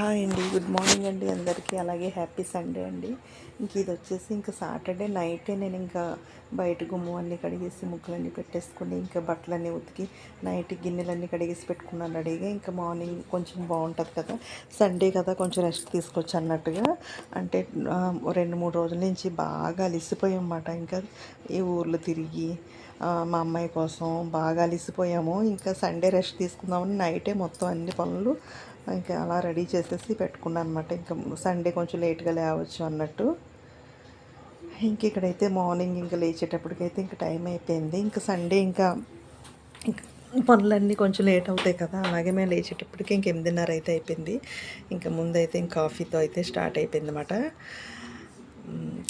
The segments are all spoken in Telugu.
హాయ్ అండి గుడ్ మార్నింగ్ అండి అందరికీ. అలాగే హ్యాపీ సండే అండి. ఇంక ఇది వచ్చేసి ఇంకా సాటర్డే నైటే నేను ఇంకా బయట గుమ్ము అన్నీ కడిగేసి ముగ్గులన్నీ పెట్టేసుకుని ఇంకా బట్టలన్నీ ఉతికి నైట్ గిన్నెలన్నీ కడిగేసి పెట్టుకున్నాను రెడీగా. ఇంకా మార్నింగ్ కొంచెం బాగుంటుంది కదా సండే కదా కొంచెం రెస్ట్ తీసుకోవచ్చు అన్నట్టుగా. అంటే రెండు మూడు రోజుల నుంచి బాగా అలిసిపోయాం అన్నమాట ఇంకా ఈ ఊర్లు తిరిగి మా అమ్మాయి కోసం బాగా అలిసిపోయాము. ఇంకా సండే రెస్ట్ తీసుకుందామని నైటే మొత్తం అన్ని పనులు ఇంకా అలా రెడీ చేసేసి పెట్టుకున్నాను అనమాట ఇంకా సండే కొంచెం లేట్గా లేవచ్చు అన్నట్టు. ఇంక ఇక్కడైతే మార్నింగ్ ఇంకా లేచేటప్పటికైతే ఇంకా టైం అయిపోయింది. ఇంకా సండే ఇంకా పనులన్నీ కొంచెం లేట్ అవుతాయి కదా అలాగే మేము లేచేటప్పటికి ఇంక ఎనిమిదిన్నర అయితే అయిపోయింది. ఇంకా ముందైతే ఇంకా కాఫీతో అయితే స్టార్ట్ అయిపోయింది అనమాట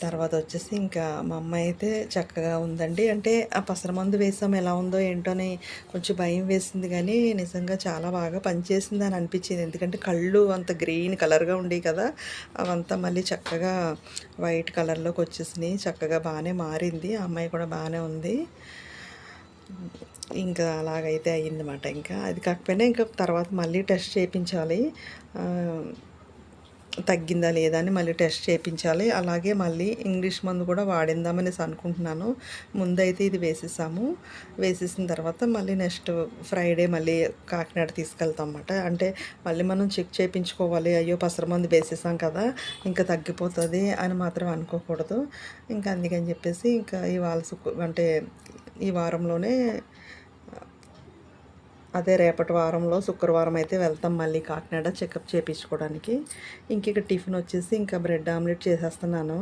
తర్వాత వచ్చేసి ఇంకా మా అమ్మాయి అయితే చక్కగా ఉందండి. అంటే ఆ పసర మందు వేసాం ఎలా ఉందో ఏంటో అని కొంచెం భయం వేసింది కానీ నిజంగా చాలా బాగా పనిచేసింది అని అనిపించింది. ఎందుకంటే కళ్ళు అంత గ్రీన్ కలర్గా ఉండేవి కదా అవంతా మళ్ళీ చక్కగా వైట్ కలర్లోకి వచ్చేసినాయి. చక్కగా బాగానే మారింది. ఆ అమ్మాయి కూడా బాగానే ఉంది. ఇంకా అలాగైతే అయ్యిందన్నమాట. ఇంకా అది కాకపోయినా ఇంకా తర్వాత మళ్ళీ టెస్ట్ చేయించాలి. తగ్గిందా లేదా అని మళ్ళీ టెస్ట్ చేయించాలి. అలాగే మళ్ళీ ఇంగ్లీష్ మందు కూడా వాడిందామనేసి అనుకుంటున్నాను. ముందైతే ఇది వేసేసాము. వేసేసిన తర్వాత మళ్ళీ నెక్స్ట్ ఫ్రైడే మళ్ళీ కాకినాడ తీసుకెళ్తాం అన్నమాట అంటే మళ్ళీ మనం చెక్ చేయించుకోవాలి. అయ్యో పసర మందు వేసేసాం కదా ఇంకా తగ్గిపోతుంది అని మాత్రం అనుకోకూడదు. ఇంకా అందుకని చెప్పేసి ఇంకా ఇవాళ అంటే ఈ వారంలోనే అదే రేపటి వారంలో శుక్రవారం అయితే వెళ్తాం మళ్ళీ కాకినాడ చెకప్ చేయించుకోవడానికి ఇంక ఇక్కడ టిఫిన్ వచ్చేసి ఇంకా బ్రెడ్ ఆమ్లెట్ చేసేస్తున్నాను.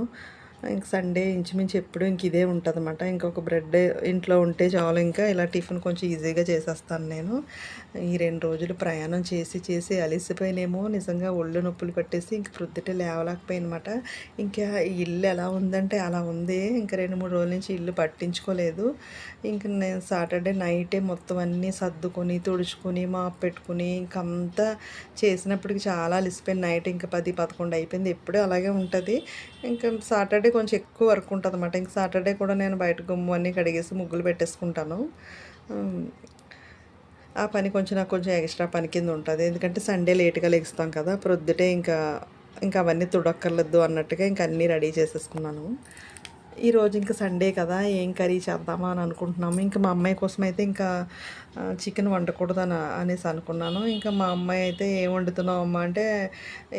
ఇంక సండే ఇంచుమించు ఎప్పుడు ఇంక ఇదే ఉంటుంది అనమాట ఇంకొక బ్రెడ్ ఇంట్లో ఉంటే చాలు ఇంకా ఇలా టిఫిన్ కొంచెం ఈజీగా చేసేస్తాను నేను. ఈ రెండు రోజులు ప్రయాణం చేసి చేసి అలిసిపోయినేమో. నిజంగా ఒళ్ళు నొప్పులు పట్టేసి ఇంక ప్రొద్దుటే లేవలేకపోయినమాట. ఇంకా ఇల్లు ఎలా ఉందంటే అలా ఉంది. ఇంకా రెండు మూడు రోజుల నుంచి ఇల్లు పట్టించుకోలేదు. ఇంక నేను సాటర్డే నైటే మొత్తం అన్నీ సర్దుకొని తుడుచుకొని మాప్ పెట్టుకుని ఇంకంతా చేసినప్పటికి చాలా అలిసిపోయింది నైట్ ఇంకా పది పదకొండు అయిపోయింది. ఎప్పుడూ అలాగే ఉంటుంది. ఇంకా సాటర్డే కొంచెం ఎక్కువ వర్క్ ఉంటుంది అనమాట ఇంక సాటర్డే కూడా నేను బయట గుమ్ము అన్నీ కడిగేసి ముగ్గులు పెట్టేసుకుంటాను. ఆ పని కొంచెం నాకు కొంచెం ఎక్స్ట్రా పని కింద ఉంటుంది. ఎందుకంటే సండే లేట్గా లెగుస్తాం కదా. ప్రొద్దుటే ఇంకా ఇంకా అవన్నీ తుడక్కర్లేదు అన్నట్టుగా ఇంకా అన్నీ రెడీ చేసేసుకున్నాను. ఈరోజు ఇంకా సండే కదా ఏం కర్రీ చేద్దామా అని అనుకుంటున్నాము. ఇంకా మా అమ్మాయి కోసం అయితే ఇంకా చికెన్ వండకూడదని అనేసి అనుకున్నాను. ఇంకా మా అమ్మాయి అయితే ఏం వండుతున్నావు అమ్మ అంటే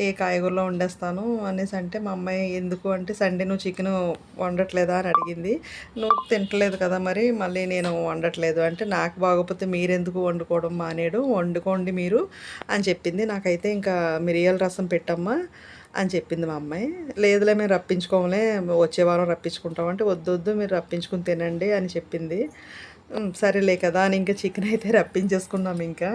ఏ కాయగూరలో వండేస్తాను అనేసి అంటే మా అమ్మాయి ఎందుకు అంటే సండే నువ్వు చికెన్ వండట్లేదా అని అడిగింది. నువ్వు తింటలేదు కదా మరి మళ్ళీ నేను వండట్లేదు అంటే నాకు బాగోపోతే మీరెందుకు వండుకోవడం మానేడు వండుకోండి మీరు అని చెప్పింది. నాకైతే ఇంకా మిరియాల రసం పెట్టమ్మా. అని చెప్పింది మా అమ్మాయి. లేదులే మేము రప్పించుకోమలే వచ్చే వారం రప్పించుకుంటామంటే వద్దు వద్దు మీరు రప్పించుకుని తినండి అని చెప్పింది. సరేలే కదా అని ఇంకా చికెన్ అయితే రప్పించేసుకున్నాం ఇంకా.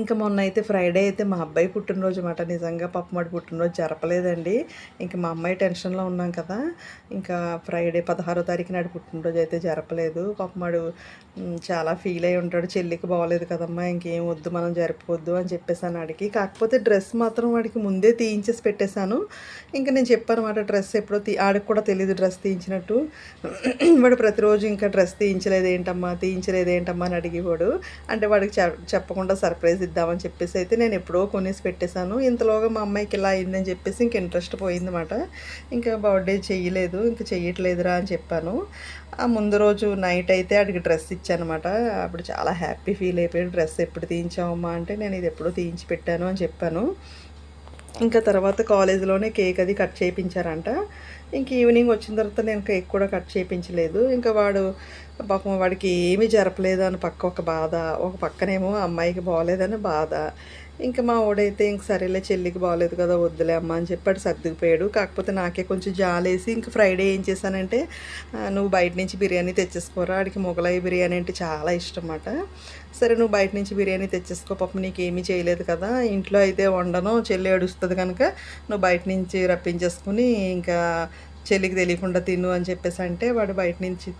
ఇంకా మొన్న అయితే ఫ్రైడే అయితే మా అబ్బాయి పుట్టినరోజు మాట. నిజంగా పప్పమాడి పుట్టినరోజు జరపలేదండి. ఇంకా మా అమ్మాయి టెన్షన్లో ఉన్నాం కదా. ఇంకా ఫ్రైడే పదహారో తారీఖు నాడు పుట్టినరోజు అయితే జరపలేదు. పప్పమాడు చాలా ఫీల్ అయి ఉంటాడు. చెల్లికి బాగోలేదు కదమ్మా ఇంకేం వద్దు మనం జరపవద్దు అని చెప్పేసాను అడిగి కాకపోతే డ్రెస్ మాత్రం వాడికి ముందే తీయించేసి పెట్టేశాను. ఇంకా నేను చెప్పాను మాట డ్రెస్ ఎప్పుడో తీ ఆడికి కూడా తెలియదు డ్రెస్ తీయించినట్టు. వాడు ప్రతిరోజు ఇంకా డ్రెస్ తీయించలేదు ఏంటమ్మా తీయించలేదు ఏంటమ్మా అని అడిగేవాడు. అంటే వాడికి చెప్పకుండా సర్ప్రైజ్ ఇద్దామని చెప్పేసి అయితే నేను ఎప్పుడో కొనేసి పెట్టేశాను. ఇంతలోగా మా అమ్మాయికి ఇలా అయిందని చెప్పేసి ఇంక ఇంట్రెస్ట్ పోయిందన్నమాట. ఇంకా బర్త్డే చేయలేదు ఇంకా చెయ్యట్లేదురా అని చెప్పాను. ఆ ముందు రోజు నైట్ అయితే ఆడికి డ్రెస్ ఇచ్చానమాట అప్పుడు చాలా హ్యాపీ ఫీల్ అయిపోయాడు. డ్రెస్ ఎప్పుడు తీయించావమ్మా? అంటే నేను ఇది ఎప్పుడో తీయించి పెట్టాను అని చెప్పాను. ఇంకా తర్వాత కాలేజీలోనే కేక్ అది కట్ చేయించారంట. ఇంక ఈవినింగ్ వచ్చిన తర్వాత నేను కేక్ కూడా కట్ చేయించలేదు. ఇంకా వాడు పాపం వాడికి ఏమీ జరపలేదు అని పక్క ఒక బాధ ఒక పక్కనేమో అమ్మాయికి బాగోలేదని బాధ. ఇంకా మా వాడైతే ఇంక సరేలే చెల్లికి బాగోలేదు కదా వద్దులే అమ్మ అని చెప్పి అటు సర్దుకుపోయాడు. కాకపోతే నాకే కొంచెం జాలేసి ఇంక ఫ్రైడే ఏం చేశానంటే నువ్వు బయట నుంచి బిర్యానీ తెచ్చేసుకోరా ఆడికి మొగలాయి బిర్యానీ అంటే చాలా ఇష్టం అన్నమాట సరే నువ్వు బయట నుంచి బిర్యానీ తెచ్చేసుకో పాపం నీకు చేయలేదు కదా ఇంట్లో అయితే వండను చెల్లి అడుస్తుంది కనుక నువ్వు బయట నుంచి రప్పించేసుకుని ఇంకా చెల్లికి తెలియకుండా తిను అని చెప్పేసి అంటే వాడు బయట నుంచి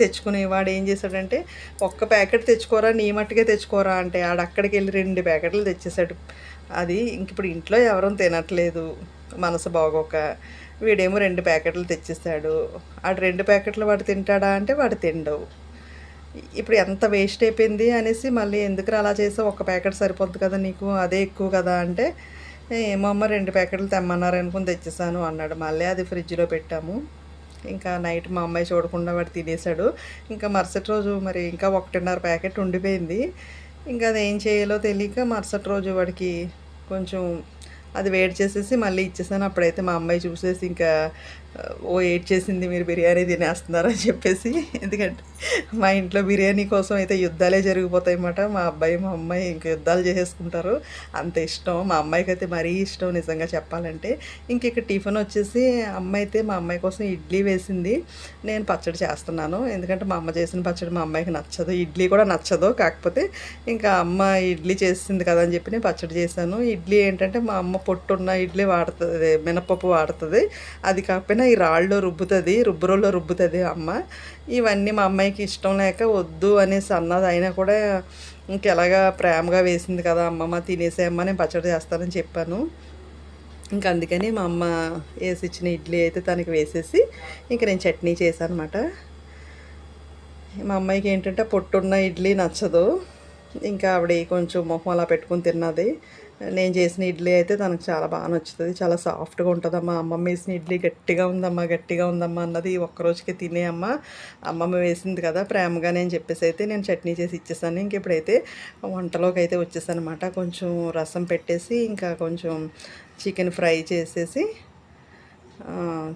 తెచ్చుకునేవాడు ఏం చేశాడంటే ఒక్క ప్యాకెట్ తెచ్చుకోరా నీ మట్టుకే తెచ్చుకోరా అంటే ఆడ అక్కడికి వెళ్ళి రెండు ప్యాకెట్లు తెచ్చేసాడు అది ఇంక ఇప్పుడు ఇంట్లో ఎవరూ తినట్లేదు మనసు బాగోక. వీడేమో రెండు ప్యాకెట్లు తెచ్చేసాడు ఆడు రెండు ప్యాకెట్లు వాడు తింటాడా అంటే వాడు తిండవు. ఇప్పుడు ఎంత వేస్ట్ అయిపోయింది అనేసి మళ్ళీ ఎందుకు అలా చేసావు? ఒక ప్యాకెట్ సరిపోద్ది కదా నీకు? అదే ఎక్కువ కదా అంటే ఏమో అమ్మ రెండు ప్యాకెట్లు తెమ్మన్నారు అనుకుని తెచ్చేసాను అన్నాడు. మళ్ళీ అది ఫ్రిడ్జ్లో పెట్టాము. ఇంకా నైట్ మా అమ్మాయి చూడకుండా వాడు తినేసాడు ఇంకా మరుసటి రోజు మరి ఇంకా ఒకటిన్నర ప్యాకెట్ ఉండిపోయింది. ఇంకా అది ఏం చేయాలో తెలియక మరుసటి రోజు వాడికి కొంచెం అది వేడి చేసేసి మళ్ళీ ఇచ్చేసాను. అప్పుడైతే మా అమ్మాయి చూసేసి ఇంకా ఓ ఏడ్ చేసింది మీరు బిర్యానీ తినేస్తున్నారని చెప్పేసి. ఎందుకంటే మా ఇంట్లో బిర్యానీ కోసం అయితే యుద్ధాలే జరిగిపోతాయి అన్నమాట మా అబ్బాయి మా అమ్మాయి ఇంకా యుద్ధాలు చేసేసుకుంటారు. అంత ఇష్టం. మా అమ్మాయికి అయితే మరీ ఇష్టం నిజంగా చెప్పాలంటే. ఇంక ఇక్కడ టిఫిన్ వచ్చేసి అమ్మ అయితే మా అమ్మాయి కోసం ఇడ్లీ వేసింది. నేను పచ్చడి చేస్తున్నాను. ఎందుకంటే మా అమ్మ చేసిన పచ్చడి మా అమ్మాయికి నచ్చదు. ఇడ్లీ కూడా నచ్చదు. కాకపోతే ఇంకా అమ్మ ఇడ్లీ చేసింది కదా అని చెప్పి నేను పచ్చడి చేశాను. ఇడ్లీ ఏంటంటే మా అమ్మ పొట్టున్న ఇడ్లీ వాడుతుంది మినపప్పు వాడుతుంది. అది కాకపోయినా ఈ రాళ్ళలో రుబ్బుతుంది రుబ్బురోలో రుబ్బుతుంది అమ్మ. ఇవన్నీ మా అమ్మాయికి ఇష్టం లేక వద్దు అనేసి అన్నది. అయినా కూడా ఇంకెలాగా ప్రేమగా వేసింది కదా అమ్మమ్మ తినేసేయమ్మ నేను పచ్చడి చేస్తానని చెప్పాను. ఇంకా అందుకని మా అమ్మ వేసి ఇచ్చిన ఇడ్లీ అయితే తనకి వేసేసి ఇంకా నేను చట్నీ చేశాను అనమాట మా అమ్మాయికి ఏంటంటే పొట్టున్న ఇడ్లీ నచ్చదు. ఇంకా ఆవిడ కొంచెం మొహం అలా పెట్టుకుని తిన్నది. నేను చేసిన ఇడ్లీ అయితే తనకు చాలా బాగా నచ్చుతుంది. చాలా సాఫ్ట్గా ఉంటుందమ్మా. అమ్మమ్మ వేసిన ఇడ్లీ గట్టిగా ఉందమ్మా గట్టిగా ఉందమ్మా అన్నది ఒక్కరోజుకి తినే అమ్మ. అమ్మమ్మ వేసింది కదా ప్రేమగా నేను చెప్పేసి అయితే నేను చట్నీ చేసి ఇచ్చేసాను. ఇంక ఇప్పుడైతే వంటలోకి అయితే వచ్చేసాను అనమాట కొంచెం రసం పెట్టేసి ఇంకా కొంచెం చికెన్ ఫ్రై చేసేసి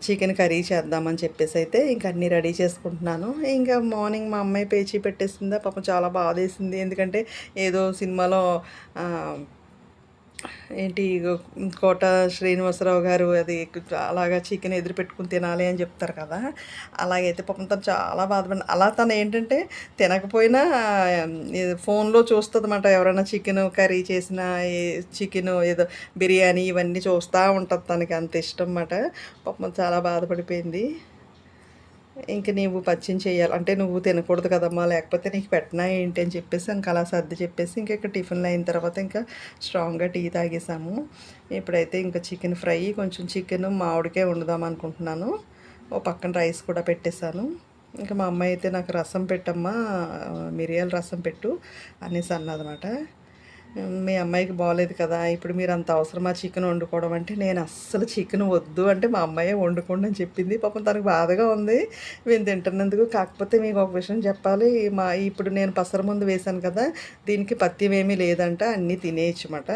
చికెన్ కర్రీ చేద్దామని చెప్పేసి అయితే ఇంక అన్నీ రెడీ చేసుకుంటున్నాను. ఇంకా మార్నింగ్ మా అమ్మాయి పేచి పెట్టేసిందా పాపం చాలా బాధేసింది. ఎందుకంటే ఏదో సినిమాలో ఏంటి కోట శ్రీనివాసరావు గారు అది అలాగా చికెన్ ఎదురు పెట్టుకుని తినాలి అని చెప్తారు కదా. అలాగైతే పాపం తను చాలా బాధపడి అలా తను ఏంటంటే తినకపోయినా ఫోన్లో చూస్తుందన్నమాట ఎవరైనా చికెన్ కర్రీ చేసిన చికెన్ ఏదో బిర్యానీ ఇవన్నీ చూస్తూ ఉంటుంది తనకి అంత ఇష్టం అన్నమాట. పాపం చాలా బాధపడిపోయింది. ఇంక నీవు పచ్చిం చేయాలి. అంటే నువ్వు తినకూడదు కదమ్మా లేకపోతే నీకు పెట్టినా ఏంటి అని చెప్పేసి ఇంకా అలా సర్ది చెప్పేసి ఇంకా ఇక్కడ టిఫిన్లు అయిన తర్వాత ఇంకా స్ట్రాంగ్గా టీ తాగేసాము. ఇప్పుడైతే ఇంకా చికెన్ ఫ్రై కొంచెం చికెన్ మామిడికే వండుదాం అనుకుంటున్నాను. ఓ పక్కన రైస్ కూడా పెట్టేశాను. ఇంకా మా అమ్మాయి అయితే నాకు రసం పెట్టమ్మా మిరియాల రసం పెట్టు అనేసి అన్నదన్నమాట మీ అమ్మాయికి బాగలేదు కదా ఇప్పుడు మీరు అంత అవసరమా చికెన్ వండుకోవడం అంటే? నేను అస్సలు చికెన్ వద్దు అంటే మా అమ్మాయే వండుకోండి అని చెప్పింది. పాపం తనకు బాధగా ఉంది. మేము తింటున్నందుకు కాకపోతే మీకు ఒక విషయం చెప్పాలి. మా ఇప్పుడు నేను పసర ముందు వేశాను కదా దీనికి పత్యం ఏమీ లేదంట. అన్నీ తినేయచ్చమాట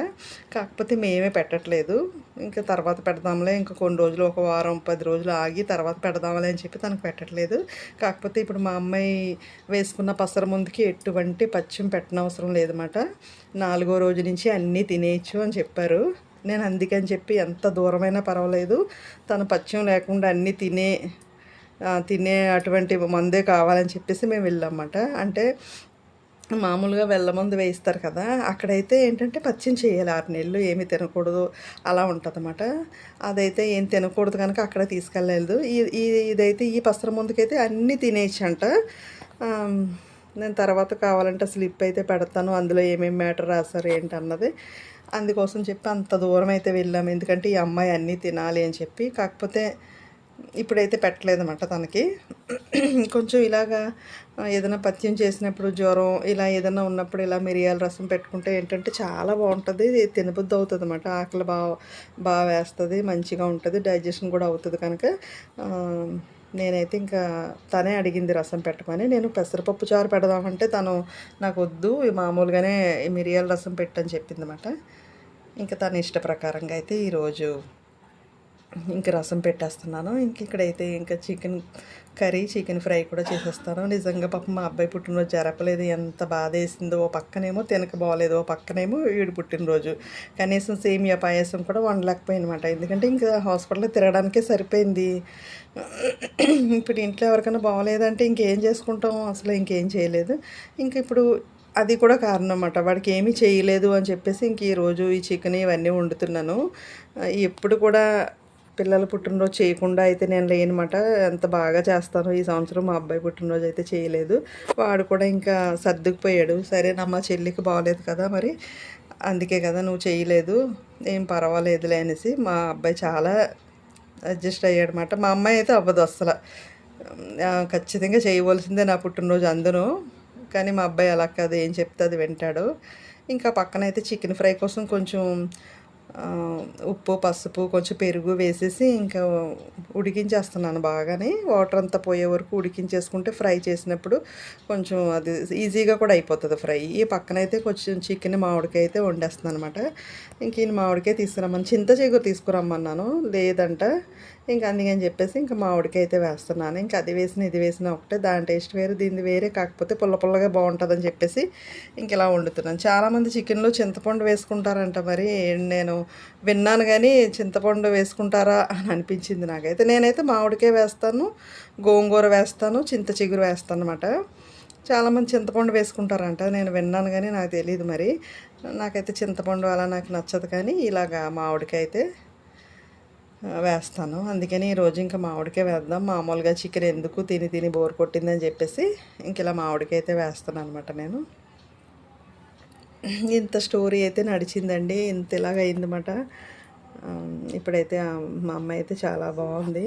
కాకపోతే మేమే పెట్టట్లేదు. ఇంకా తర్వాత పెడదాంలే ఇంకా కొన్ని రోజులు ఒక వారం పది రోజులు ఆగి తర్వాత పెడదాంలే అని చెప్పి తనకు పెట్టట్లేదు. కాకపోతే ఇప్పుడు మా అమ్మాయి వేసుకున్న పసర ముందుకి ఎటువంటి పచ్చిమి పెట్టనవసరం లేదన్నమాట. నాలుగో రోజు నుంచి అన్నీ తినేయచ్చు అని చెప్పారు. నేను అందుకని చెప్పి ఎంత దూరమైనా పర్వాలేదు. తను పచ్చిం లేకుండా అన్నీ తినే తినే అటువంటి మందే కావాలని చెప్పేసి మేము వెళ్ళామన్నమాట. అంటే మామూలుగా వెళ్ళమందు వేయిస్తారు కదా అక్కడైతే ఏంటంటే పచ్చిని చేయాలి ఆరు నెలలు ఏమి తినకూడదు అలా ఉంటుంది అనమాట అదైతే ఏం తినకూడదు కనుక అక్కడ తీసుకెళ్ళలేదు. ఈ ఇదైతే ఈ పసర ముందుకైతే అన్నీ తినేయచ్చంట నేను తర్వాత కావాలంటే స్లిప్ అయితే పెడతాను అందులో ఏమేమి మ్యాటర్ రాశారు ఏంటన్నది. అందుకోసం చెప్పి అంత దూరం అయితే వెళ్ళాము. ఎందుకంటే ఈ అమ్మాయి అన్నీ తినాలి అని చెప్పి కాకపోతే ఇప్పుడైతే పెట్టలేదన్నమాట తనకి. కొంచెం ఇలాగా ఏదైనా పథ్యం చేసినప్పుడు జ్వరం ఇలా ఏదైనా ఉన్నప్పుడు ఇలా మిరియాల రసం పెట్టుకుంటే ఏంటంటే చాలా బాగుంటుంది. తినబుద్ధి అవుతుంది అనమాట ఆకలి బాగా బాగా వేస్తుంది మంచిగా ఉంటుంది డైజెషన్ కూడా అవుతుంది కనుక. నేనైతే ఇంకా తనే అడిగింది రసం పెట్టమని. నేను పెసరపప్పు చారు పెడదామంటే తను నాకు వద్దు మామూలుగానే మిరియాల రసం పెట్టని చెప్పింది అనమాట ఇంకా తన ఇష్ట ప్రకారంగా అయితే ఈరోజు ఇంక రసం పెట్టేస్తున్నాను. ఇంక ఇక్కడైతే ఇంకా చికెన్ కర్రీ చికెన్ ఫ్రై కూడా చేసేస్తాను. నిజంగా పాపం మా అబ్బాయి పుట్టినరోజు జరపలేదు. ఎంత బాధ వేసిందో ఓ పక్కనేమో తినక బాగలేదు. ఓ పక్కనేమో వీడు పుట్టినరోజు. కనీసం సేమియా పాయసం కూడా వండలేకపోయినమాట. ఎందుకంటే ఇంకా హాస్పిటల్లో తిరగడానికే సరిపోయింది. ఇప్పుడు ఇంట్లో ఎవరికైనా బాగలేదంటే ఇంకేం చేసుకుంటాం? అసలు ఇంకేం చేయలేదు. ఇంక ఇప్పుడు అది కూడా కారణం అన్నమాట వాడికి ఏమీ చేయలేదు అని చెప్పేసి ఇంక ఈరోజు ఈ చికెన్ ఇవన్నీ వండుతున్నాను. ఎప్పుడు కూడా పిల్లల పుట్టినరోజు చేయకుండా అయితే నేను లేనమాట. ఎంత బాగా చేస్తాను. ఈ సంవత్సరం మా అబ్బాయి పుట్టినరోజు అయితే చేయలేదు. వాడు కూడా ఇంకా సర్దుకుపోయాడు. సరే నమ్మ చెల్లికి బాగలేదు కదా మరి. అందుకే కదా నువ్వు చేయలేదు. ఏం పర్వాలేదులే అనేసి మా అబ్బాయి చాలా అడ్జస్ట్ అయ్యాడనమాట మా అమ్మాయి అయితే అవ్వదు అస్సలు. ఖచ్చితంగా చేయవలసిందే నా పుట్టినరోజు అందరూ కానీ మా అబ్బాయి అలా కాదు. ఏం చెప్తే అది వింటాడు. ఇంకా పక్కన అయితే చికెన్ ఫ్రై కోసం కొంచెం ఉప్పు పసుపు కొంచెం పెరుగు వేసేసి ఇంకా ఉడికించేస్తున్నాను బాగానే. వాటర్ అంతా పోయే వరకు ఉడికించేసుకుంటే ఫ్రై చేసినప్పుడు కొంచెం అది ఈజీగా కూడా అయిపోతుంది ఫ్రై. ఈ పక్కన అయితే కొంచెం చికెన్ మామిడికాయ అయితే వండేస్తున్నాను అనమాట ఇంక మామిడికాయ తీసుకురమ్మని చింత చిగురు తీసుకురమ్మన్నాను. లేదంట ఇంకా అందుకని చెప్పేసి ఇంకా మామిడికైతే అయితే వేస్తున్నాను. ఇంకా అది వేసిన ఇది వేసిన ఒకటే. దాని టేస్ట్ వేరే దీనిది వేరే. కాకపోతే పుల్ల పుల్లగా బాగుంటుందని చెప్పేసి ఇంక ఇలా వండుతున్నాను. చాలామంది చికెన్లో చింతపండు వేసుకుంటారంట మరి. నేను విన్నాను కానీ చింతపండు వేసుకుంటారా అని అనిపించింది నాకైతే. నేనైతే మామిడికాయ వేస్తాను గోంగూర వేస్తాను చింత చిగురు వేస్తాను అనమాట చాలామంది చింతపండు వేసుకుంటారంట. నేను విన్నాను కానీ నాకు తెలియదు మరి. నాకైతే చింతపండు అలా నాకు నచ్చదు కానీ ఇలాగా మామిడికాయ అయితే వేస్తాను. అందుకని ఈరోజు ఇంకా మామిడికాయ వేద్దాం. మామూలుగా చికెన్ ఎందుకు తిని తిని బోర్ కొట్టిందని చెప్పేసి ఇంక ఇలా మామిడికాయ అయితే వేస్తాను అనమాట నేను. ఇంత స్టోరీ అయితే నడిచిందండి. ఇంత ఇలాగ అయిందన్నమాట. ఇప్పుడైతే మా అమ్మ అయితే చాలా బాగుంది.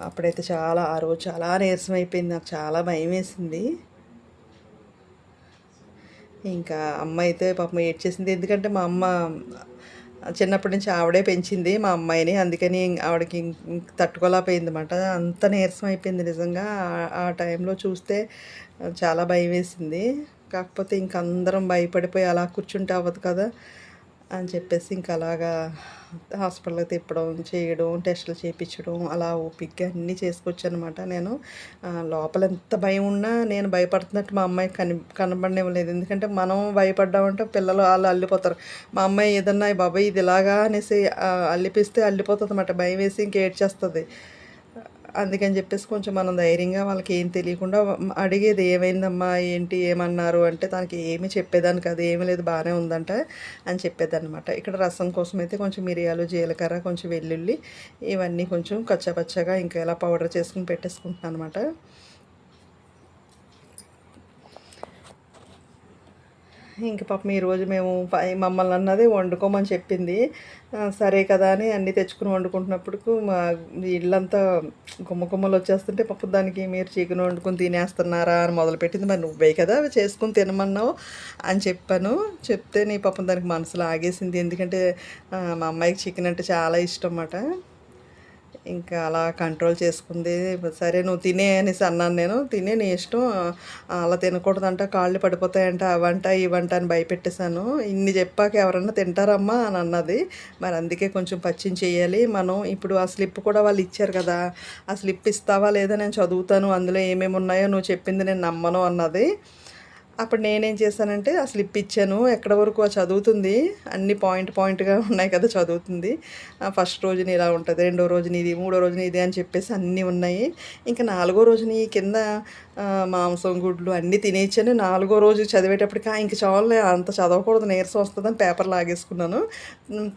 అప్పుడైతే చాలా ఆ రోజు చాలా నీరసం అయిపోయింది. నాకు చాలా భయం వేసింది. ఇంకా అమ్మ అయితే పాపం ఏడ్చేసింది. ఎందుకంటే మా అమ్మ చిన్నప్పటి నుంచి ఆవిడే పెంచింది మా అమ్మాయిని. అందుకని ఆవిడకి ఇంక తట్టుకోలేకపోయింది అనమాట అంత నీరసం అయిపోయింది నిజంగా. ఆ- ఆ టైంలో చూస్తే చాలా భయం వేసింది. కాకపోతే ఇంక అందరం భయపడిపోయి అలా కూర్చుంటే అవ్వదు కదా. అని చెప్పేసి ఇంకా అలాగా హాస్పిటల్కి తిప్పడం చేయడం టెస్టులు చేయించడం అలా ఓపిక్గా అన్నీ చేసుకొచ్చానమాట నేను. లోపల ఎంత భయం ఉన్నా నేను భయపడుతున్నట్టు మా అమ్మాయి కని కనబడనివ్వలేదు. ఎందుకంటే మనం భయపడ్డామంటే పిల్లలు వాళ్ళు అల్లిపోతారు. మా అమ్మాయి ఏదన్నా బాబాయ్ ఇది ఇలాగా అనేసి అల్లిపిస్తే అల్లిపోతుంది అన్నమాట భయం వేసి ఇంక ఏడ్చేస్తుంది. అందుకని చెప్పేసి కొంచెం మనం ధైర్యంగా వాళ్ళకి ఏం తెలియకుండా అడిగేది ఏమైందమ్మా? ఏంటి? ఏమన్నారు? అంటే తనకి ఏమి చెప్పేదాన్ని కాదు ఏమీ లేదు బాగానే ఉందంట అని చెప్పేదన్నమాట. ఇక్కడ రసం కోసం అయితే కొంచెం మిరియాలు జీలకర్ర కొంచెం వెల్లుల్లి ఇవన్నీ కొంచెం కచ్చపచ్చగా ఇంకా ఇలా పౌడర్ చేసుకుని పెట్టేసుకుంటున్నాను అనమాట ఇంక పాపం ఈరోజు మేము మమ్మల్ని అన్నది వండుకోమని చెప్పింది. సరే కదా అని అన్నీ తెచ్చుకుని వండుకుంటున్నప్పుడు మా ఇళ్ళంతా గుమ్మ గుమ్మలు వచ్చేస్తుంటే పాపం దానికి మీరు చికెన్ వండుకుని తినేస్తున్నారా అని మొదలుపెట్టింది. మరి నువ్వే కదా అవి చేసుకుని తినమన్నావు అని చెప్పాను. చెప్తే నీ పాపం దానికి మనసులో ఆగేసింది. ఎందుకంటే మా అమ్మాయికి చికెన్ అంటే చాలా ఇష్టం అన్నమాట. ఇంకా అలా కంట్రోల్ చేసుకుంది. సరే నువ్వు తినే అనేసి అన్నాను నేను. తినే నీ ఇష్టం. అలా తినకూడదంట కాళ్ళు పడిపోతాయంట అవంట ఇవంట అని భయపెట్టేశాను. ఇన్ని చెప్పాక ఎవరన్నా తింటారమ్మా అని అన్నది. మరి అందుకే కొంచెం పచ్చిం చేయాలి. మనం ఇప్పుడు ఆ స్లిప్ కూడా వాళ్ళు ఇచ్చారు కదా ఆ స్లిప్ ఇస్తావా లేదా నేను చదువుతాను అందులో ఏమేమి ఉన్నాయో నువ్వు చెప్పింది నేను నమ్మను అన్నది. అప్పుడు నేనేం చేశానంటే ఆ స్లిప్ ఇచ్చాను ఎక్కడ వరకు చదువుతుంది? అన్ని పాయింట్ పాయింట్గా ఉన్నాయి కదా చదువుతుంది. ఆ ఫస్ట్ రోజుని ఇలా ఉంటుంది రెండో రోజుని ఇది మూడో రోజుని ఇది అని చెప్పేసి అన్నీ ఉన్నాయి. ఇంకా నాలుగో రోజుని కింద మాంసం గుడ్లు అన్నీ తినేచ్చాను. నాలుగో రోజు చదివేటప్పటికి ఇంక చాలు అంత చదవకూడదు నీరసం వస్తుందని పేపర్ లాగేసుకున్నాను.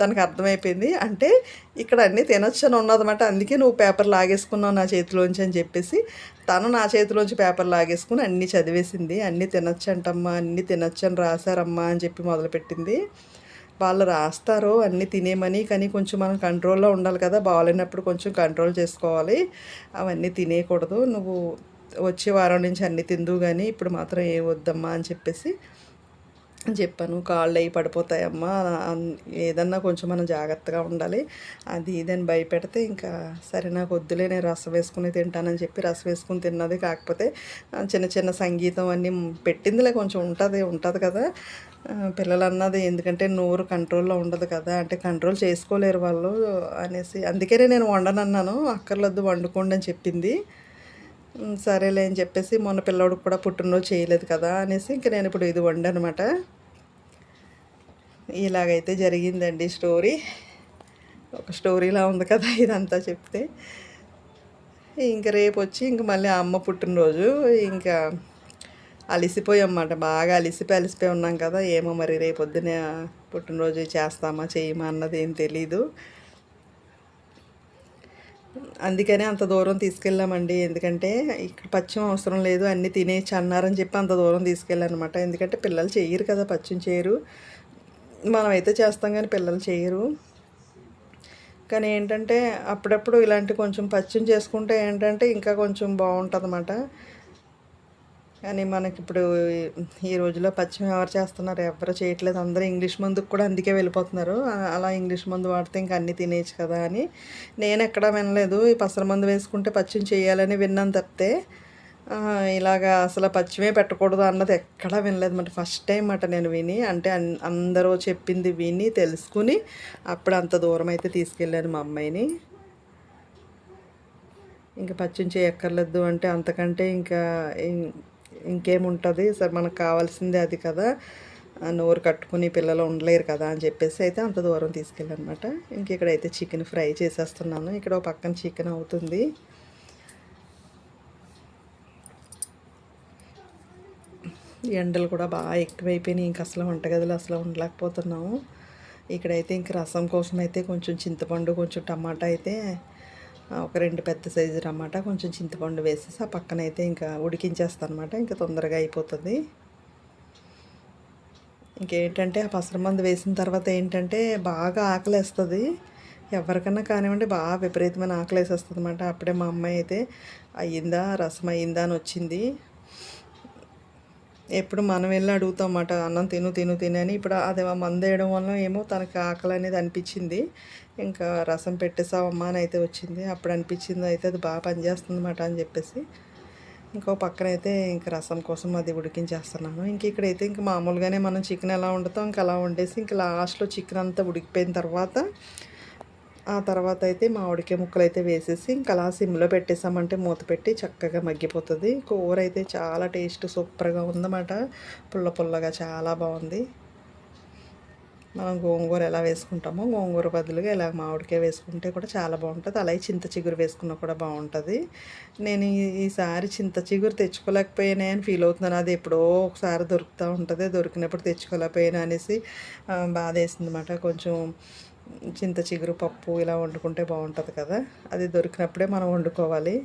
తనకు అర్థమైపోయింది. అంటే ఇక్కడ అన్నీ తినొచ్చని ఉన్నదన్నమాట. అందుకే నువ్వు పేపర్ లాగేసుకున్నావు నా చేతిలోంచి అని చెప్పేసి తను నా చేతిలోంచి పేపర్ లాగేసుకుని అన్నీ చదివేసింది. అన్నీ తినొచ్చంటమ్మా అన్నీ తినొచ్చని రాశారమ్మా అని చెప్పి మొదలుపెట్టింది. వాళ్ళు రాస్తారు అన్నీ తినేమని కానీ కొంచెం మనం కంట్రోల్లో ఉండాలి కదా బాగాలేనప్పుడు కొంచెం కంట్రోల్ చేసుకోవాలి. అవన్నీ తినేయకూడదు. నువ్వు వచ్చే వారం నుంచి అన్నీ తిందువు కానీ ఇప్పుడు మాత్రం ఏం వద్దమ్మా అని చెప్పేసి చెప్పాను. కాళ్ళు అవి పడిపోతాయమ్మా. ఏదన్నా కొంచెం మనం జాగ్రత్తగా ఉండాలి. అది ఇదని భయపెడితే ఇంకా సరే నాకు వద్దులే నేను రసం వేసుకుని తింటానని చెప్పి రసం వేసుకుని తిన్నది. కాకపోతే చిన్న చిన్న సంగీతం అన్నీ పెట్టిందిలే కొంచెం ఉంటుంది ఉంటుంది కదా. పిల్లలు అన్నది ఎందుకంటే నోరు కంట్రోల్లో ఉండదు కదా. అంటే కంట్రోల్ చేసుకోలేరు వాళ్ళు అనేసి. అందుకనే నేను వండనన్నాను. అక్కర్లొద్దు వండుకోండి అని చెప్పింది. సరేలే అని చెప్పేసి మొన్న పిల్లోడు కూడా పుట్టినరోజు చేయలేదు కదా అనేసి ఇంక నేను ఇప్పుడు ఇది వండనమాట. ఇలాగైతే జరిగిందండి స్టోరీ. ఒక స్టోరీలా ఉంది కదా ఇదంతా చెప్తే. ఇంక రేపు వచ్చి ఇంక మళ్ళీ ఆ అమ్మ పుట్టినరోజు ఇంకా అలసిపోయామన్నమాట. బాగా అలిసిపోయి అలిసిపోయి ఉన్నాం కదా. ఏమో మరి రేపు పుట్టినరోజు చేస్తామా చేయమా అన్నది ఏం తెలీదు. అందుకనే అంత దూరం తీసుకెళ్ళామండి. ఎందుకంటే ఇక్కడ పచ్చిం అవసరం లేదు అన్నీ తినేసి అన్నారని చెప్పి అంత దూరం తీసుకెళ్ళానమాట. ఎందుకంటే పిల్లలు చేయరు కదా పచ్చం చేయరు మనమైతే చేస్తాం కానీ పిల్లలు చేయరు. కానీ ఏంటంటే అప్పుడప్పుడు ఇలాంటి కొంచెం పచ్చిం చేసుకుంటే ఏంటంటే ఇంకా కొంచెం బాగుంటుంది కానీ మనకి ఇప్పుడు ఈ రోజులో పచ్చిమ ఎవరు చేస్తున్నారు? ఎవరు చేయట్లేదు. అందరూ ఇంగ్లీష్ మందుకు కూడా అందుకే వెళ్ళిపోతున్నారు. అలా ఇంగ్లీష్ మందు వాడితే ఇంకా అన్నీ తినేయచ్చు కదా అని. నేను ఎక్కడా వినలేదు. ఈ పసర మందు వేసుకుంటే పచ్చిమి చేయాలని విన్నాను తప్పితే ఇలాగా అసలు పచ్చిమే పెట్టకూడదు అన్నది ఎక్కడా వినలేదు మాట ఫస్ట్ టైం మాట నేను విని అంటే అన్- అందరూ చెప్పింది విని తెలుసుకుని అప్పుడు అంత దూరం అయితే తీసుకెళ్ళాను మా అమ్మాయిని. ఇంకా పచ్చిమి చేయక్కర్లేదు అంటే అంతకంటే ఇంకా ఇంకేముంటుంది? సరే మనకు కావాల్సిందే అది కదా. ఆ నోరు కట్టుకుని పిల్లలు ఉండలేరు కదా అని చెప్పేసి అయితే అంత దూరం తీసుకెళ్ళనమాట. ఇంక ఇక్కడైతే చికెన్ ఫ్రై చేసేస్తున్నాను. ఇక్కడ ఒక పక్కన చికెన్ అవుతుంది. ఎండలు కూడా బాగా ఎక్కువైపోయినాయి. ఇంక అసలు వంటగదిలో అసలు ఉండలేకపోతున్నాము. ఇక్కడైతే ఇంక రసం కోసం అయితే కొంచెం చింతపండు కొంచెం టమాటా అయితే ఒక రెండు పెద్ద సైజు టమాటా కొంచెం చింతపండు వేసేసి ఆ పక్కన అయితే ఇంకా ఉడికించేస్తాను అనమాట ఇంకా తొందరగా అయిపోతుంది. ఇంకేంటంటే ఆ పసరమందు వేసిన తర్వాత ఏంటంటే బాగా ఆకలేస్తుంది. ఎవరికన్నా కానివ్వండి బాగా విపరీతమైన ఆకలి వేసేస్తుంది అనమాట అప్పుడే మా అమ్మాయి అయితే అయ్యిందా? రసం అయ్యిందా? అని వచ్చింది. ఎప్పుడు మనం వెళ్ళి అడుగుతామన్నమాట అన్నం తిను తిను తినని ఇప్పుడు అది ఆ మందు వేయడం వల్ల ఏమో తనకి ఆకలి అనేది అనిపించింది. ఇంకా రసం పెట్టేసావమ్మా అని అయితే వచ్చింది. అప్పుడు అనిపించింది అయితే అది బాగా పనిచేస్తుంది అన్నమాట అని చెప్పేసి. ఇంకో పక్కన అయితే ఇంక రసం కోసం అది ఉడికించేస్తున్నాను. ఇంక ఇక్కడైతే ఇంక మామూలుగానే మనం చికెన్ ఎలా వండుతాం ఇంక అలా వండేసి ఇంక లాస్ట్లో చికెన్ అంతా ఉడికిపోయిన తర్వాత ఆ తర్వాత అయితే మామిడికాయ ముక్కలు అయితే వేసేసి ఇంకా అలా సిమ్లో పెట్టేసామంటే మూత పెట్టి చక్కగా మగ్గిపోతుంది. కూర అయితే చాలా టేస్ట్ సూపర్గా ఉందన్నమాట. పుల్ల పుల్లగా చాలా బాగుంది. మనం గోంగూర ఎలా వేసుకుంటామో గోంగూర బదులుగా ఇలా మామిడికాయ వేసుకుంటే కూడా చాలా బాగుంటుంది. అలాగే చింత చిగురు వేసుకున్నా కూడా బాగుంటుంది. నేను ఈసారి చింత చిగురు తెచ్చుకోలేకపోయానే అని ఫీల్ అవుతున్నాను. అది ఎప్పుడో ఒకసారి దొరుకుతూ ఉంటుంది. దొరికినప్పుడు తెచ్చుకోలేకపోయాను అనేసి బాధ బాధ వేసిందన్నమాట కొంచెం చింత చిగురు పప్పు ఇలా వండుకుంటే బాగుంటుంది కదా. అది దొరికినప్పుడే మనం వండుకోవాలి.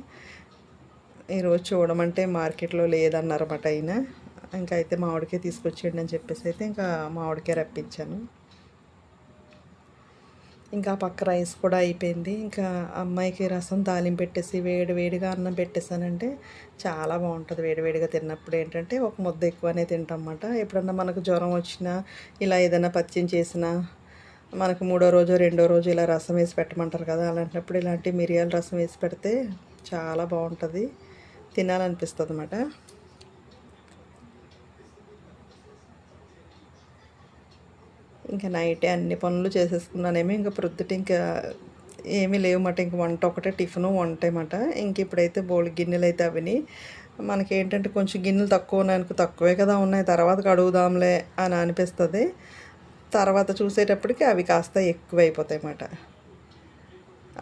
ఈరోజు చూడమంటే మార్కెట్లో లేదన్నారన్నమాట అయినా ఇంకా అయితే మామిడికాయ తీసుకొచ్చేయండి అని చెప్పేసి అయితే ఇంకా మామిడికాయ రప్పించాను. ఇంకా పక్క రైస్ కూడా అయిపోయింది. ఇంకా అమ్మాయికి రసం తాలింపు పెట్టేసి వేడి వేడిగా అన్నం పెట్టేసానంటే చాలా బాగుంటుంది వేడివేడిగా తిన్నప్పుడు. ఏంటంటే ఒక ముద్ద ఎక్కువనే తింటాం అన్నమాట. ఎప్పుడన్నా మనకు జ్వరం వచ్చినా ఇలా ఏదైనా పచ్చిం చేసినా మనకు మూడో రోజు రెండో రోజు ఇలా రసం వేసి పెట్టమంటారు కదా అలాంటప్పుడు ఇలాంటి మిరియాల రసం వేసి పెడితే చాలా బాగుంటుంది. తినాలనిపిస్తుంది అన్నమాట. ఇంకా నైటే అన్ని పనులు చేసేసుకున్నానేమి ఇంకా ప్రొద్దుట ఇంకా ఏమీ లేవన్నమాట ఇంక వంట ఒకటే టిఫిన్ వంటమాట ఇంక ఇప్పుడైతే బోల్ గిన్నెలు అయితే అవిని మనకి ఏంటంటే కొంచెం గిన్నెలు తక్కువ ఉన్నాయి అనుకో తక్కువే కదా ఉన్నాయి తర్వాత కడుగుదాంలే అని అనిపిస్తుంది. తర్వాత చూసేటప్పటికి అవి కాస్త ఎక్కువ అయిపోతాయి అన్నమాట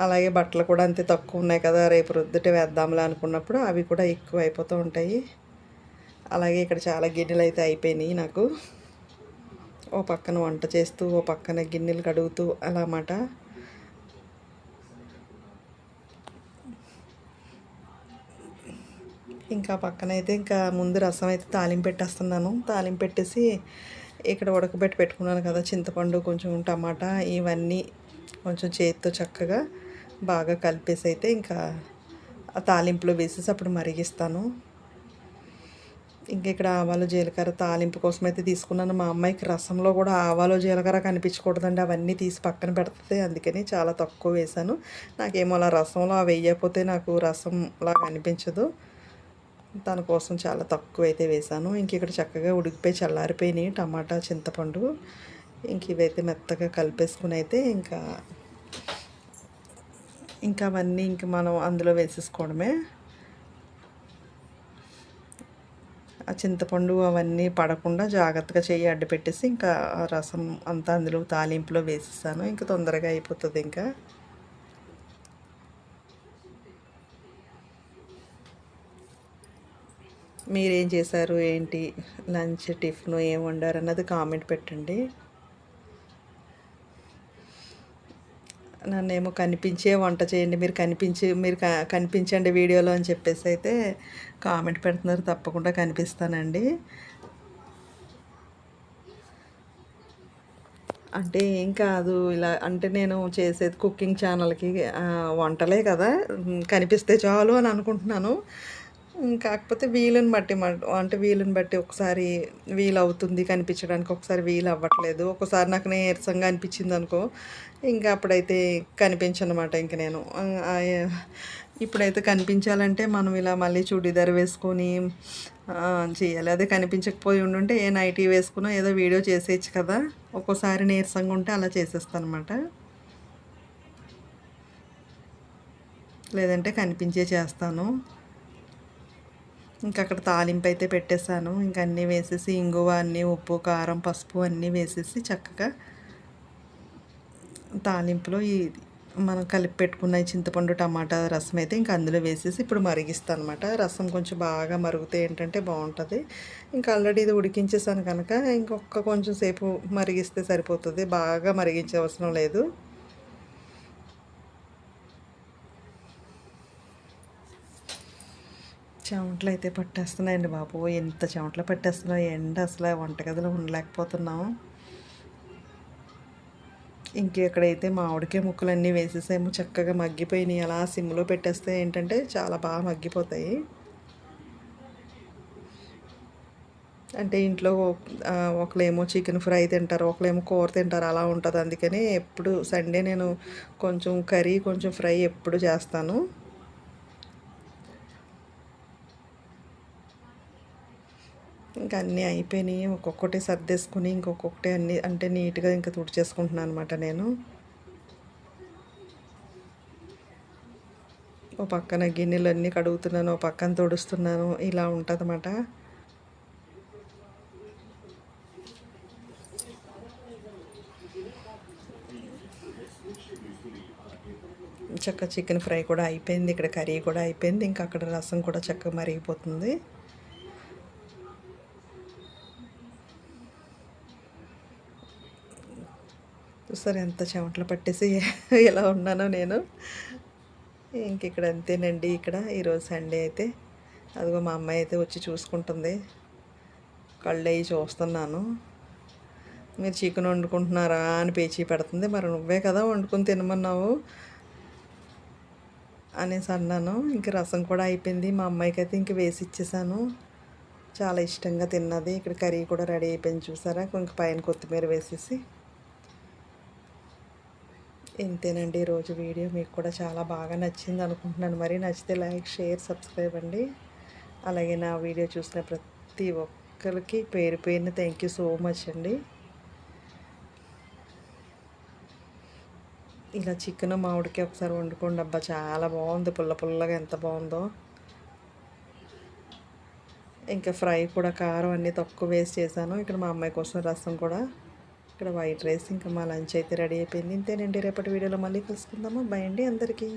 అలాగే బట్టలు కూడా అంతే తక్కువ ఉన్నాయి కదా రేపు రొద్దుట వేద్దాంలే అనుకున్నప్పుడు అవి కూడా ఎక్కువ అయిపోతూ ఉంటాయి. అలాగే ఇక్కడ చాలా గిన్నెలు అయితే అయిపోయినాయి నాకు. ఓ పక్కన వంట చేస్తూ ఓ పక్కన గిన్నెలు కడుగుతూ అలా మాట ఇంకా పక్కన అయితే ఇంకా ముందు రసం అయితే తాలింపు పెట్టేస్తున్నాను. తాలింపు పెట్టేసి ఇక్కడ ఉడకబెట్టి పెట్టుకున్నాను కదా చింతపండు కొంచెం టమాటా ఇవన్నీ కొంచెం చేతితో చక్కగా బాగా కలిపేసి అయితే ఇంకా ఆ తాలింపులో వేసేసి అప్పుడు మరిగిస్తాను. ఇంక ఇక్కడ ఆవాలు జీలకర్ర తాలింపు కోసం అయితే తీసుకున్నాను. మా అమ్మాయికి రసంలో కూడా ఆవాలు జీలకర్ర కనిపించకూడదండి అవన్నీ తీసి పక్కన పెడుతుంది అందుకని చాలా తక్కువ వేశాను. నాకేమో అలా రసంలో అవి వేయకపోతే నాకు రసం కనిపించదు. అనిపించదు దాని కోసం చాలా తక్కువ అయితే వేసాను ఇంక ఇక్కడ చక్కగా ఉడికిపోయి చల్లారిపోయినాయి టమాటా చింతపండు. ఇంక ఇవైతే మెత్తగా కలిపేసుకుని అయితే ఇంకా ఇంకా అవన్నీ ఇంక మనం అందులో వేసేసుకోవడమే. ఆ చింతపండు అవన్నీ పడకుండా జాగ్రత్తగా చెయ్యి అడ్డు పెట్టేసి ఇంకా ఆ రసం అంతా అందులో తాలింపులో వేసేసాను. ఇంకా తొందరగా అయిపోతుంది ఇంకా. మీరేం చేశారు? ఏంటి? లంచ్ టిఫిన్ ఏం వండారు అన్నది కామెంట్ పెట్టండి. నన్నేమో కనిపించే వంట చేయండి. మీరు కనిపించి మీరు కనిపించండి వీడియోలో అని చెప్పేసి అయితే కామెంట్ పెడుతున్నారు. తప్పకుండా కనిపిస్తానండి. అంటే ఏం కాదు ఇలా అంటే నేను చేసేది కుకింగ్ ఛానల్కి వంటలే కదా. కనిపిస్తే చాలు అని అనుకుంటున్నాను. కాకపోతే వీలుని బట్టి అంటే వీలుని బట్టి ఒకసారి వీలు అవుతుంది కనిపించడానికి ఒకసారి వీలు అవ్వట్లేదు ఒకసారి నాకు నీరసంగా అనిపించింది అనుకో ఇంకా అప్పుడైతే కనిపించనమాట ఇంక నేను. ఇప్పుడైతే కనిపించాలంటే మనం ఇలా మళ్ళీ చూడీదార్ వేసుకొని చేయాలి. అదే కనిపించకపోయి ఉండుంటే ఏ నైటీ వేసుకున్నా ఏదో వీడియో చేసేయచ్చు కదా. ఒక్కోసారి నీరసంగా ఉంటే అలా చేసేస్తాను అనమాట లేదంటే కనిపించే చేస్తాను. ఇంకా అక్కడ తాలింపు అయితే పెట్టేశాను. ఇంక అన్నీ వేసేసి ఇంగువ అన్నీ ఉప్పు కారం పసుపు అన్నీ వేసేసి చక్కగా తాలింపులో ఈ మనం కలిపి పెట్టుకున్న చింతపండు టమాటా రసం అయితే ఇంకా అందులో వేసేసి ఇప్పుడు మరిగిస్తాను అనమాట రసం కొంచెం బాగా మరుగుతే ఏంటంటే బాగుంటుంది. ఇంకా ఆల్రెడీ ఇది ఉడికించేసాను కనుక ఇంకొక కొంచెం సేపు మరిగిస్తే సరిపోతుంది. బాగా మరిగించే అవసరం లేదు. చెమటలు అయితే పట్టేస్తున్నాయండి బాబు. ఎంత చెమటలు పట్టేస్తున్నాయి ఎండ అసలు వంటగదిలో ఉండలేకపోతున్నాం. ఇంకెక్కడైతే మామిడికాయ ముక్కలన్నీ వేసేసాము. చక్కగా మగ్గిపోయినాయి. అలా సిమ్లో పెట్టేస్తే ఏంటంటే చాలా బాగా మగ్గిపోతాయి. అంటే ఇంట్లో ఒకళ్ళేమో చికెన్ ఫ్రై తింటారు ఒకళ్ళేమో కూర తింటారు అలా ఉంటుంది. అందుకని ఎప్పుడు సండే నేను కొంచెం కర్రీ కొంచెం ఫ్రై ఎప్పుడు చేస్తాను. ఇంకా అన్నీ అయిపోయినాయి. ఒక్కొక్కటి సర్దేసుకుని ఇంకొకటి అన్నీ అంటే నీట్గా ఇంకా తుడిచేసుకుంటున్నాను అనమాట నేను. ఓ పక్కన గిన్నెలు అన్నీ కడుగుతున్నాను ఓ పక్కన తుడుస్తున్నాను ఇలా ఉంటుందన్నమాట. చక్క చికెన్ ఫ్రై కూడా అయిపోయింది ఇక్కడ కర్రీ కూడా అయిపోయింది ఇంకా అక్కడ రసం కూడా చక్కగా మరిగిపోతుంది. చూసారు ఎంత చెమటలు పట్టేసి ఎలా ఉన్నానో నేను. ఇంక ఇక్కడ అంతేనండి ఇక్కడ ఈరోజు సండే అయితే. అదిగో మా అమ్మాయి అయితే వచ్చి చూసుకుంటుంది. కళ్ళు అయ్యి చూస్తున్నాను. మీరు చికెన్ వండుకుంటున్నారా అని పేచీ పెడుతుంది. మరి నువ్వే కదా వండుకుని తినమన్నావు అనేసి అన్నాను. ఇంక రసం కూడా అయిపోయింది. మా అమ్మాయికి అయితే ఇంక వేసి ఇచ్చేసాను. చాలా ఇష్టంగా తిన్నది. ఇక్కడ కర్రీ కూడా రెడీ అయిపోయింది చూసారా? ఇంక పైన కొత్తిమీర వేసేసి ఇంతేనండి. ఈరోజు వీడియో మీకు కూడా చాలా బాగా నచ్చింది అనుకుంటున్నాను. మరి నచ్చితే లైక్ షేర్ సబ్స్క్రైబ్ అండి. అలాగే నా వీడియో చూసిన ప్రతి ఒక్కరికి పేరు పేరున థ్యాంక్ యూ సో మచ్ అండి. ఇలా చికెన్ మామిడికి ఒకసారి వండుకోండి. అబ్బా చాలా బాగుంది. పుల్ల పుల్లగా ఎంత బాగుందో. ఇంకా ఫ్రై కూడా కారం అన్నీ తక్కువ వేస్ట్ చేశాను. ఇక్కడ మా అమ్మాయి కోసం రసం కూడా ఇక్కడ వైట్ రైస్ ఇంకా మా లంచ్ అయితే రెడీ అయిపోయింది. ఇంతేనండి. రేపటి వీడియోలో మళ్ళీ కలుసుకుందాము? బై అండి అందరికీ.